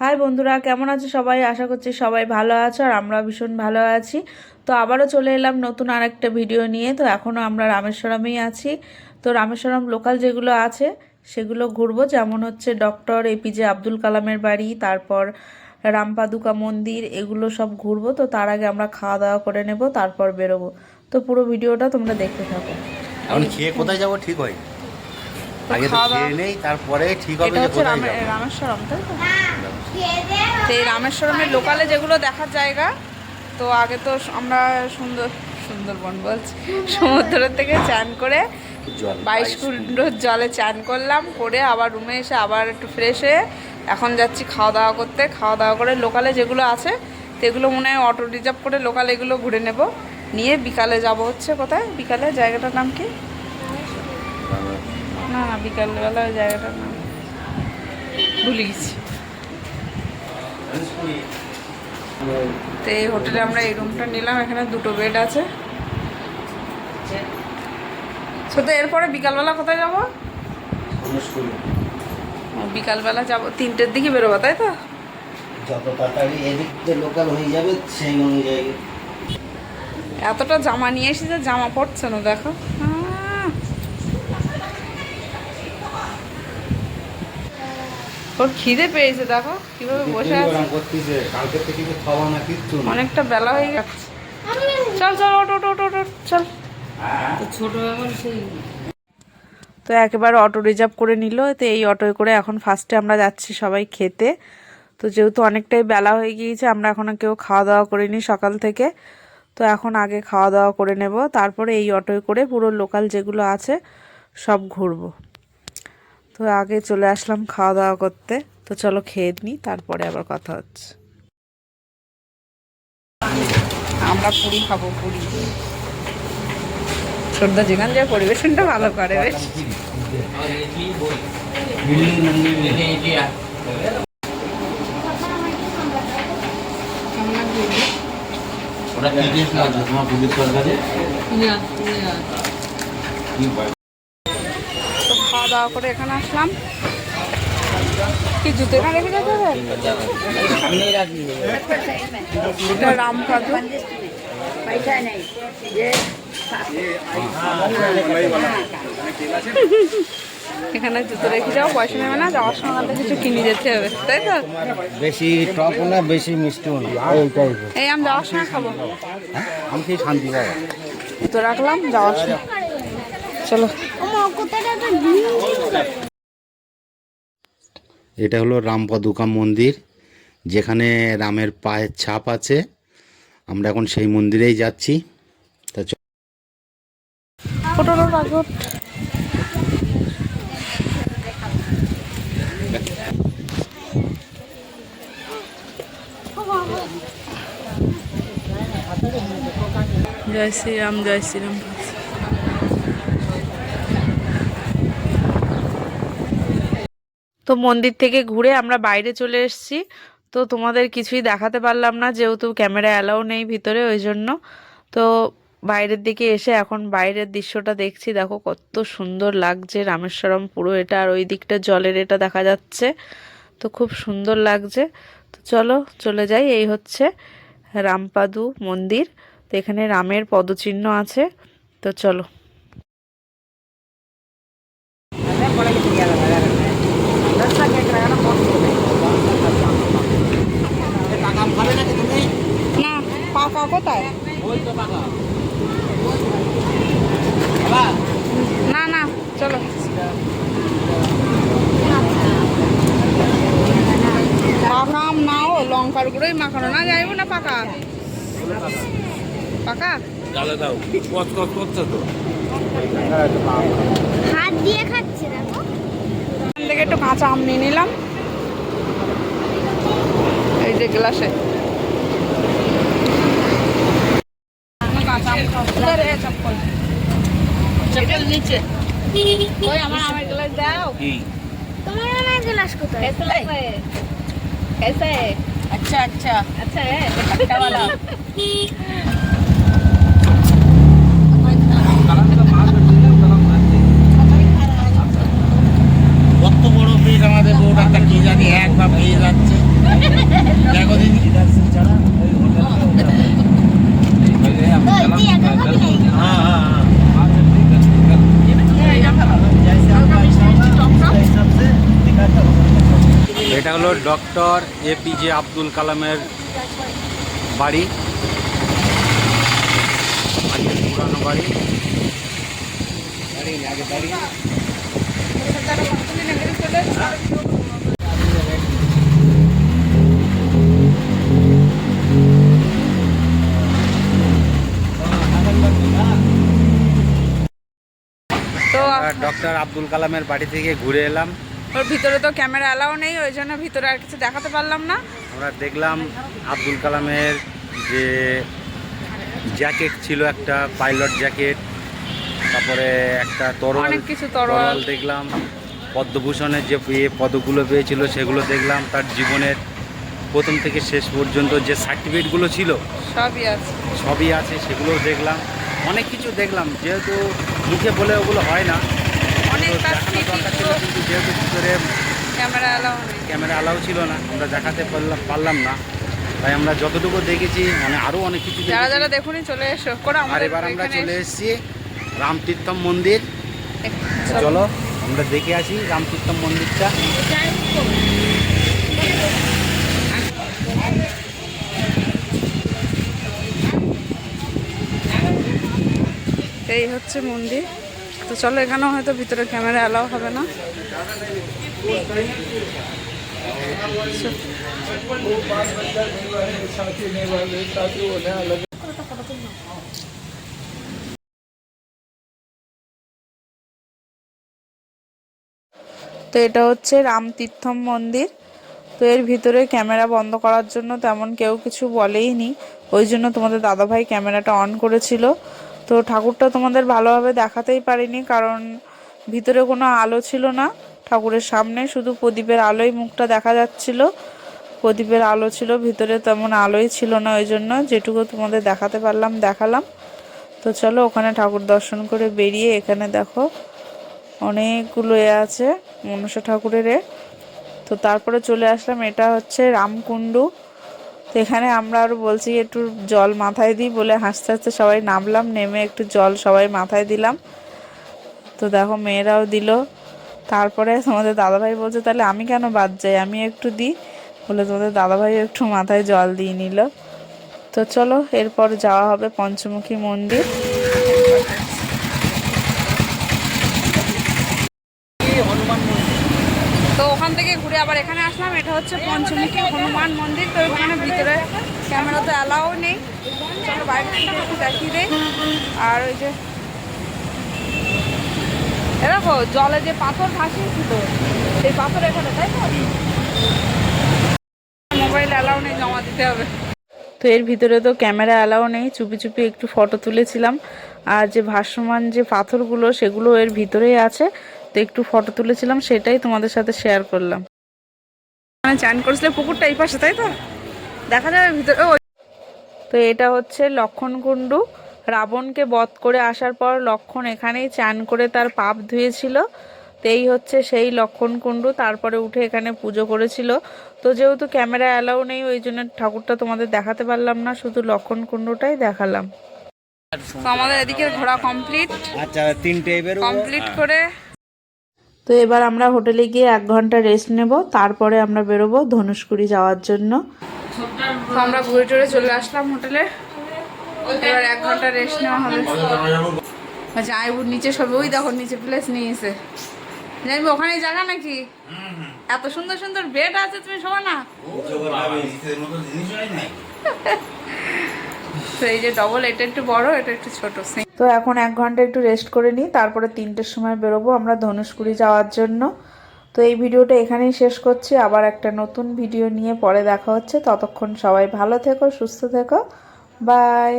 High বন্ধুরা কেমন আছো সবাই? আশা করছি সবাই ভালো আছো আর আমরা ভীষণ ভালো আছি। তো আবারও চলে এলাম নতুন আরেকটা ভিডিও নিয়ে। তো এখনও আমরা রামেশ্বরমেই আছি। তো রামেশ্বরম লোকাল যেগুলো আছে সেগুলো ঘুরবো। যেমন হচ্ছে ডক্টর এপিজে আব্দুল কালামের বাড়ি তারপর রামপাদুকা মন্দির এগুলো সব ঘুরবো। তো তার আগে আমরা খাওয়া দাওয়া করে নেব তারপর বেরোবো। তো পুরো ভিডিওটা তোমরা দেখতে থাকো। এখন খেয়ে কোথায় যাব? ঠিক হয়। আগে তো খেয়ে নেই তারপরে ঠিক হবে যে হচ্ছে কোথায় রামে- যাব। রামেশ্বরম তাই তো? তো এই রামেশ্বরমের লোকালে যেগুলো দেখার জায়গা তো আগে তো আমরা সুন্দর সুন্দরবন বলছি সমুদ্র থেকে চান করে বাইশ কুণ্ডর জলে চান করলাম করে আবার রুমে এসে আবার একটু ফ্রেশ হয়ে এখন যাচ্ছি খাওয়া দাওয়া করতে। খাওয়া দাওয়া করে লোকালে যেগুলো আছে সেগুলো মনে হয় অটো রিজার্ভ করে লোকাল এগুলো ঘুরে নেব। নিয়ে বিকালে যাব হচ্ছে কোথায়? বিকালে? জায়গাটার নাম কি? না না বিকালবেলা ওই জায়গাটার নাম। ভুলে গেছি। তো এই হোটেলে আমরা এই রুমটা নিলাম এখানে দুটো বেড আছে। তো এরপরে বিকালবেলা কোথায় যাব? বিকালবেলা যাব তিনটের দিকে বেরোবো তাই তো? যত তাড়াতাড়ি এদিক লোকাল হয়ে যাবে সেই অনুযায়ী। এতটা জামা নিয়ে এসেছি জামা পড়ছে না দেখো। আহ। ওর খিদে পেয়েছে দেখো কীভাবে বসে আছে। করতেছে কালকে থেকে কিছু খাওয়া না কিচ্ছু না। অনেকটা বেলা হয়ে গেছে। চল চল ওট ওট ওট ওট ওট, চল তো একেবারে অটো রিজার্ভ করে নিল তো এই অটোয় করে এখন ফার্স্টে আমরা যাচ্ছি সবাই খেতে। তো যেহেতু অনেকটাই বেলা হয়ে গিয়েছে আমরা এখনও কেউ খাওয়া দাওয়া করিনি সকাল থেকে। তো এখন আগে খাওয়া দাওয়া করে নেব তারপরে এই অটোয় করে পুরো লোকাল যেগুলো আছে সব ঘুরবো। তো আগে চলে আসলাম খাওয়া দাওয়া করতে। তো চলো খেয়ে নিই তারপরে আবার কথা হচ্ছে। আমরা পুরি খাব পুরি। ছোটদা যেখান যায় পরিবেশনটা ভালো করে বেশ। ওটা কি তোমার পুলিশ সরকারে দাওয়া করে এখানে আসলাম। কি জুতো এখানে রেখে যেতে হবে? এটা রামপাদু এখানে জুতো রেখে যাও পয়সা নেবে না যাওয়ার সময় আমাদের কিছু কিনে যেতে হবে তাই তো? বেশি টকও না বেশি মিষ্টিও না। এই এই আমি যাওয়ার সময় খাব। আমি কি শান্তি পাবো। জুতো রাখলাম যাওয়ার সময়। চলো। এটা হলো রামপাদুকা মন্দির, যেখানে রামের পায়ের ছাপ আছে। আমরা এখন সেই মন্দিরেই যাচ্ছি। তা জয় শ্রীরাম জয় শ্রীরাম। তো মন্দির থেকে ঘুরে আমরা বাইরে চলে এসেছি। তো তোমাদের কিছুই দেখাতে পারলাম না, যেহেতু ক্যামেরা অ্যালাউ নেই ভিতরে, ওই জন্য। তো বাইরের দিকে এসে এখন বাইরের দৃশ্যটা দেখছি। দেখো কত সুন্দর লাগছে রামেশ্বরম পুরো এটা, আর ওই দিকটা জলের এটা দেখা যাচ্ছে। তো খুব সুন্দর লাগছে। তো চলো, চলে যাই। এই হচ্ছে রামপাদু মন্দির। তো এখানে রামের পদচিহ্ন আছে। তো চলো না পাকা কোথায় না না চলো পাকা আম সরগুলোই মাখানো। না যাইবো না পাকা। পাকা? দাও। কত কত করছে তো। হাত থেকে একটু কাঁচা আম নিয়ে নিলাম। এই যে গ্লাসে। কাঁচা আম চপ্পল। চপ্পল নিচে। ওই আমার আমের গ্লাস দাও। তোমার আমের গ্লাস কোথায়? এসে এসে আচ্ছা আচ্ছা।, আচ্ছা। अच्छा है কত বড় ফ্রিজ আমাদের বউটা কি জানি এক বা পেয়ে যাচ্ছে। দেখো দিদি। এটা হলো ডক্টর এপিজে আব্দুল কালামের বাড়ি। পুরানো বাড়ি। তো ডক্টর আব্দুল কালামের বাড়ি থেকে ঘুরে এলাম। ওর ভিতরে তো ক্যামেরা অ্যালাউ নেই ওই জন্য ভিতরে আর কিছু দেখাতে পারলাম না আমরা দেখলাম আব্দুল কালামের যে জ্যাকেট ছিল একটা পাইলট জ্যাকেট তারপরে একটা তরল অনেক কিছু তরোয়াল। দেখলাম পদ্মভূষণের যে ইয়ে পদকগুলো পেয়েছিল সেগুলো দেখলাম তার জীবনের প্রথম থেকে শেষ পর্যন্ত যে সার্টিফিকেটগুলো ছিল সবই আছে সবই আছে সেগুলোও দেখলাম অনেক কিছু দেখলাম যেহেতু মুখে বলে ওগুলো হয় না যেহেতু ভিতরে ক্যামেরা অ্যালাউ ছিল না আমরা দেখাতে পারলাম পারলাম না। তাই আমরা যতটুকু দেখেছি মানে আরও অনেক কিছু যারা যারা দেখুনি চলে এসো। আর এবার আমরা চলে এসেছি রামতীর্থম মন্দির। চলো আমরা দেখে আসি রামতীর্থম মন্দিরটা। এই হচ্ছে মন্দির। তো চলো, এখানেও হয়তো ভিতরে ক্যামেরা অ্যালাউ হবে না। তো এটা হচ্ছে রামতীর্থম মন্দির। তো এর ভিতরে ক্যামেরা বন্ধ করার জন্য তেমন কেউ কিছু বলেই নি ওই জন্য তোমাদের দাদাভাই ক্যামেরাটা অন করেছিল। তো ঠাকুরটা তোমাদের ভালোভাবে দেখাতেই পারিনি, কারণ ভিতরে কোনো আলো ছিল না। ঠাকুরের সামনে শুধু প্রদীপের আলোই মুখটা দেখা যাচ্ছিল। প্রদীপের আলো ছিল, ভিতরে তেমন আলোই ছিল না ওই জন্য। যেটুকু তোমাদের দেখাতে পারলাম, দেখালাম। তো চলো ওখানে ঠাকুর দর্শন করে বেরিয়ে এখানে দেখো, অনেকগুলো এ আছে, মনসা ঠাকুরের এ। তো তারপরে চলে আসলাম, এটা হচ্ছে রামকুণ্ডু। তো এখানে আমরা আরও বলছি, একটু জল মাথায় দিই বলে হাসতে হাসতে সবাই নামলাম, নেমে একটু জল সবাই মাথায় দিলাম। তো দেখো মেয়েরাও দিল। তারপরে তোমাদের দাদাভাই বলছে, তাহলে আমি কেন বাদ যাই? আমি একটু দিই। বলে তোমাদের দাদাভাই একটু মাথায় জল দিয়ে নিল। তো চলো, এরপর যাওয়া হবে পঞ্চমুখী মন্দির তো ওখান থেকে ঘুরে আবার এখানে আসলাম এটা হচ্ছে পঞ্চমুখী হনুমান মন্দির, তো ওখানে ভিতরে ক্যামেরা তো অ্যালাউ নেই। চলো বাইরে দেখিয়ে দেই। আর ওই যে, এ দেখো, জলে যে পাথর ভাসিয়েছিল সেই পাথর এখানে, তাই তো? মোবাইল অ্যালাউ নেই, জমা দিতে হবে। তো এর ভিতরে তো ক্যামেরা অ্যালাও নেই, চুপি চুপি একটু ফটো তুলেছিলাম। আর যে ভাসমান যে পাথরগুলো, সেগুলো এর ভিতরেই আছে। তো একটু ফটো তুলেছিলাম, সেটাই তোমাদের সাথে শেয়ার করলাম। মানে চান করেছিলে পুকুরটা এই পাশে তাই তো? দেখা যাবে ভিতরে। ও তো এটা হচ্ছে লক্ষণ লক্ষণকুণ্ডু রাবণকে বধ করে আসার পর লক্ষণ এখানেই চান করে তার পাপ ধুয়েছিল। তো এই হচ্ছে সেই লক্ষণকুণ্ডু তারপরে উঠে এখানে পুজো করেছিল। তো যেহেতু ক্যামেরা অ্যালাউ নেই ওই জন্য ঠাকুরটা তোমাদের দেখাতে পারলাম না শুধু লক্ষণ লক্ষণকুণ্ডুটাই দেখালাম। তো আমাদের এদিকে ঘোরা কমপ্লিট আচ্ছা তিনটে বেরো কমপ্লিট করে তো এবার আমরা হোটেলে গিয়ে এক ঘণ্টা রেস্ট নেব তারপরে আমরা বেরোবো ধনুষকুড়ি যাওয়ার জন্য। তো আমরা ঘুরে টুরে চলে আসলাম হোটেলে। এবার এক ঘণ্টা রেস্ট নেওয়া হবে। আচ্ছা আইবুর নিচে সবে ওই দেখো নিচে প্লেস নিয়েছে। জানবি ওখানে জায়গা নাকি? এত সুন্দর সুন্দর বেড আছে তুমি শোনো না। তো এই যে ডবল এটা একটু বড়, এটা একটু ছোট তো এখন এক ঘণ্টা একটু রেস্ট করে নিই, তারপরে তিনটের সময় বেরোবো আমরা ধনুষকুড়ি যাওয়ার জন্য। তো এই ভিডিওটা এখানেই শেষ করছি, আবার একটা নতুন ভিডিও নিয়ে পরে দেখা হচ্ছে। ততক্ষণ সবাই ভালো থেকো, সুস্থ থেকো। বাই